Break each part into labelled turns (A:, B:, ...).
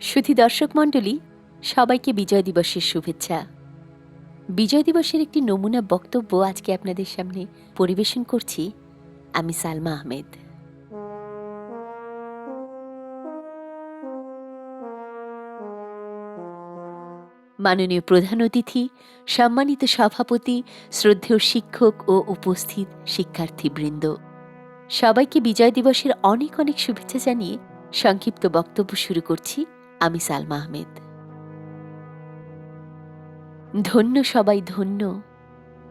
A: সুধী দর্শক মণ্ডলী, সবাইকে বিজয় দিবসের শুভেচ্ছা। বিজয় দিবসের একটি নমুনা বক্তব্য আজকে আপনাদের সামনে পরিবেশন করছি আমি সালমা আহমেদ। মাননীয় প্রধান অতিথি, সম্মানিত সভাপতি, শ্রদ্ধেয় শিক্ষক ও উপস্থিত শিক্ষার্থীবৃন্দ, সবাইকে বিজয় দিবসের অনেক অনেক শুভেচ্ছা জানিয়ে সংক্ষিপ্ত বক্তব্য শুরু করছি। আমি সালমা আহমেদ। ধন্য সবাই ধন্য,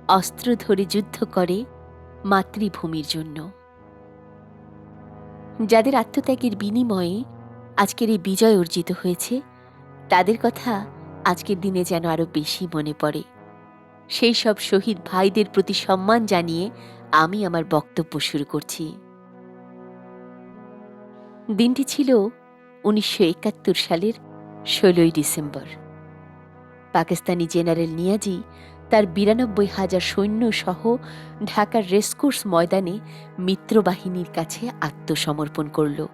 A: অস্ত্র ধরে যুদ্ধ করে মাতৃভূমির জন্য। যাদের আত্মত্যাগের বিনিময়ে আজকের এই বিজয় অর্জিত হয়েছে, তাদের কথা আজকের দিনে যেন আরও বেশি মনে পড়ে। সেই সব শহীদ ভাইদের প্রতি সম্মান জানিয়ে আমি আমার বক্তব্য শুরু করছি। দিনটি ছিল উনিশশো একাত্তর সালের ষোলোই ডিসেম্বর। পাকিস্তানি জেনারেল নিয়াজি তার বিরানব্বই হাজার সৈন্য সহ ঢাকার রেসকোর্স ময়দানে মিত্রবাহিনীর কাছে আত্মসমর্পণ করল।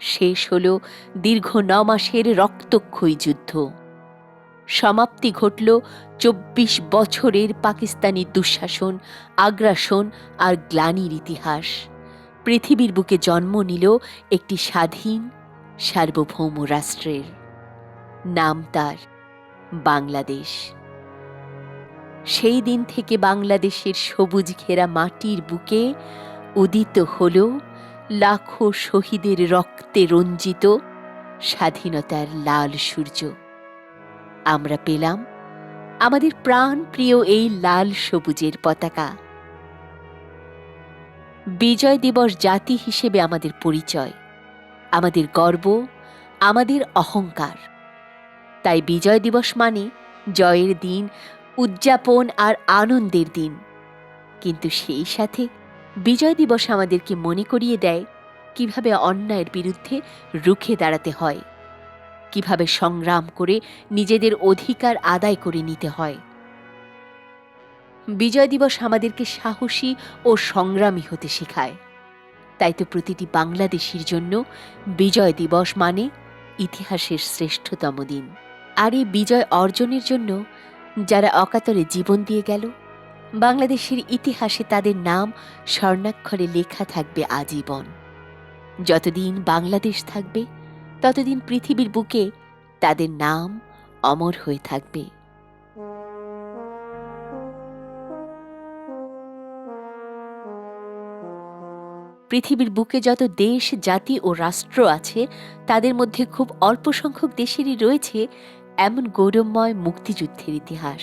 A: শেষ হল দীর্ঘ ন মাসের রক্তক্ষয়ী যুদ্ধ। সমাপ্তি ঘটল চব্বিশ বছরের পাকিস্তানি দুঃশাসন, আগ্রাসন আর গ্লানির ইতিহাস। পৃথিবীর বুকে জন্ম নিল একটি স্বাধীন সার্বভৌম রাষ্ট্রের নাম তার বাংলাদেশ। সেই দিন থেকে বাংলাদেশের সবুজ ঘেরা মাটির বুকে উদিত হল লাখো শহীদের রক্তে রঞ্জিত স্বাধীনতার লাল সূর্য। আমরা পেলাম আমাদের প্রাণ প্রিয় এই লাল সবুজের পতাকা। বিজয় দিবস জাতি হিসেবে আমাদের পরিচয়। আমাদের গর্ব, আমাদের অহংকার। তাই বিজয় দিবস মানে জয়ের দিন, উদযাপন আর আনন্দের দিন। কিন্তু সেই সাথে বিজয় দিবস আমাদেরকে মনে করিয়ে দেয় কীভাবে অন্যায়ের বিরুদ্ধে রুখে দাঁড়াতে হয়, কীভাবে সংগ্রাম করে নিজেদের অধিকার আদায় করে নিতে হয়। বিজয় দিবস আমাদেরকে সাহসী ও সংগ্রামী হতে শেখায়। তাই তো প্রতিটি বাংলাদেশির জন্য বিজয় দিবস মানে ইতিহাসের শ্রেষ্ঠতম দিন। আর এই বিজয় অর্জনের জন্য যারা অকাতরে জীবন দিয়ে গেল, বাংলাদেশের ইতিহাসে তাদের নাম স্বর্ণাক্ষরে লেখা থাকবে আজীবন। যতদিন বাংলাদেশ থাকবে, ততদিন পৃথিবীর বুকে তাদের নাম অমর হয়ে থাকবে। পৃথিবীর বুকে যত দেশ, জাতি ও রাষ্ট্র আছে, তাদের মধ্যে খুব অল্প সংখ্যক দেশেরই রয়েছে এমন গৌরবময় মুক্তিযুদ্ধের ইতিহাস।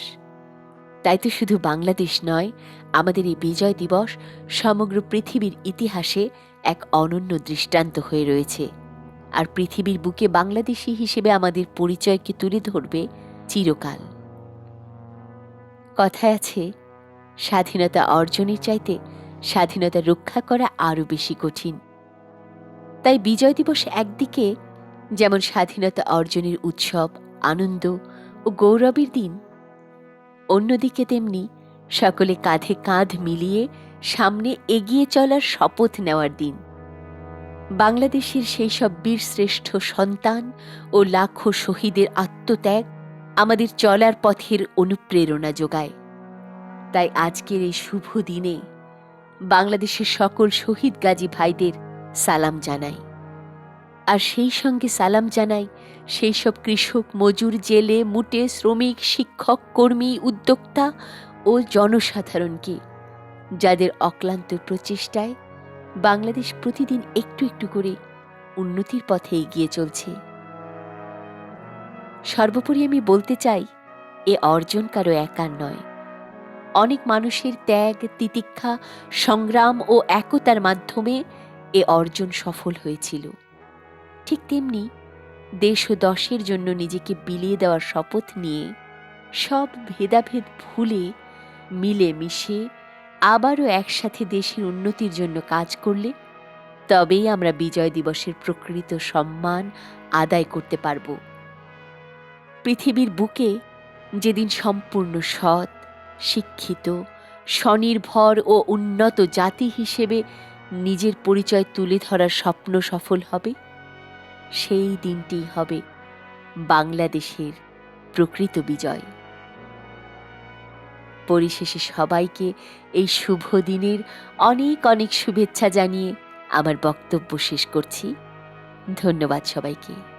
A: তাই তো শুধু বাংলাদেশ নয়, আমাদের এই বিজয় দিবস সমগ্র পৃথিবীর ইতিহাসে এক অনন্য দৃষ্টান্ত হয়ে রয়েছে। আর পৃথিবীর বুকে বাংলাদেশি হিসেবে আমাদের পরিচয়কে তুলে ধরবে চিরকাল। কথায় আছে, স্বাধীনতা অর্জনের চাইতে স্বাধীনতা রক্ষা করা আরও বেশি কঠিন। তাই বিজয় দিবস একদিকে যেমন স্বাধীনতা অর্জনের উৎসব, আনন্দ ও গৌরবের দিন, অন্যদিকে তেমনি সকলে কাঁধে কাঁধ মিলিয়ে সামনে এগিয়ে চলার শপথ নেওয়ার দিন। বাংলাদেশের সেই সব বীর শ্রেষ্ঠ সন্তান ও লাখো শহীদের আত্মত্যাগ আমাদের চলার পথের অনুপ্রেরণা যোগায়। তাই আজকের এই শুভ দিনে বাংলাদেশের সকল শহীদ গাজী ভাইদের সালাম জানাই। আর সেই সঙ্গে সালাম জানাই সেই সব কৃষক, মজুর, জেলে, মুটে, শ্রমিক, শিক্ষক, কর্মী, উদ্যোক্তা ও জনসাধারণকে যাদের অক্লান্ত প্রচেষ্টায় বাংলাদেশ প্রতিদিন একটু একটু করে উন্নতির পথে এগিয়ে চলছে। সর্বোপরি আমি বলতে চাই, এ অর্জন কারও একার নয়। অনেক মানুষের ত্যাগ, তিতিক্ষা, সংগ্রাম ও একতার মাধ্যমে এ অর্জন সফল হয়েছিল। ঠিক তেমনি দেশ ও দশের জন্য নিজেকে বিলিয়ে দেওয়ার শপথ নিয়ে সব ভেদাভেদ ভুলে মিলে মিশে আবারও একসাথে দেশের উন্নতির জন্য কাজ করলে তবেই আমরা বিজয় দিবসের প্রকৃত সম্মান আদায় করতে পারব। পৃথিবীর বুকে যেদিন সম্পূর্ণ সৎ শিক্ষিত, স্বনির্ভর ও উন্নত জাতি হিসেবে নিজের পরিচয় তুলে ধরার স্বপ্ন সফল হবে, সেই দিনটি হবে বাংলাদেশের প্রকৃত বিজয়। পরিশেষে সবাইকে এই শুভ দিনের অনেক অনেক শুভেচ্ছা জানিয়ে আমার বক্তব্য শেষ করছি। ধন্যবাদ সবাইকে।